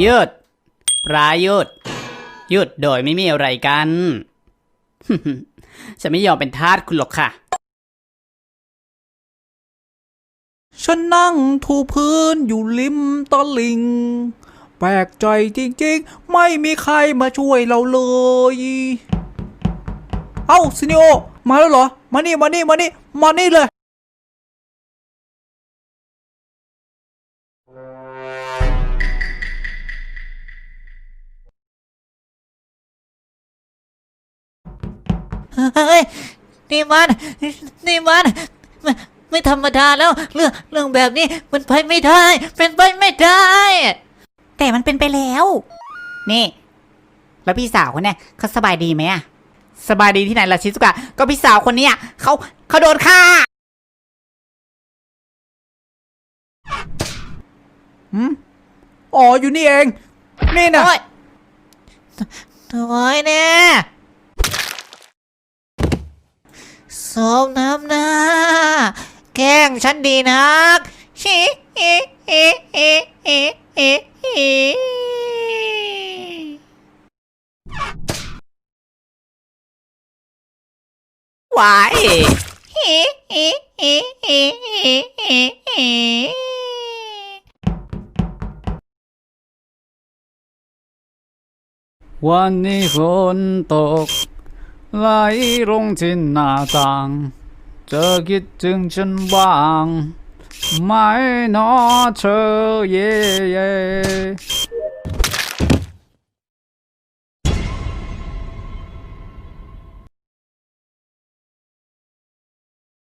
หยุดปลาหยุดหยุดโดยไม่มีอะไรกันฉันไม่ยอมเป็นทาสคุณหรอกค่ะ ฉันนั่งถูพื้นอยู่ริมตลิง แปลกใจจริงๆ ไม่มีใครมาช่วยเราเลย เอ้าซินิโอ มาแล้วเหรอ มานี่ มานี่ มานี่ มานี่เลย เฮ้ยนี่มันนี่มันไม่ไม่ธรรมดาแล้ว เรื่องเรื่องแบบนี้มันไปไม่ได้ เป็นไปไม่ได้ แต่มันเป็นไปแล้ว นี่ แล้วพี่สาวคนเนี้ยเขาสบายดีไหมอะสบายดีที่ไหนล่ะชิซุกะ ก็พี่สาวคนเนี้ยเขาเขาโดนฆ่า หืมอ๋ออยู่นี่เอง นี่นะโอ้ยโอ้ยเนี่ย สมน้ำหน้า แกล้งฉันดีนักฮิฮิฮิฮิฮิฮิฮิวายฮิฮิฮิฮิฮิฮิวันนี้ฝนตก ไหลลงที่หน้าต่าง เธอคิดถึงฉันบ้างไหมเนอเธอเย่เย่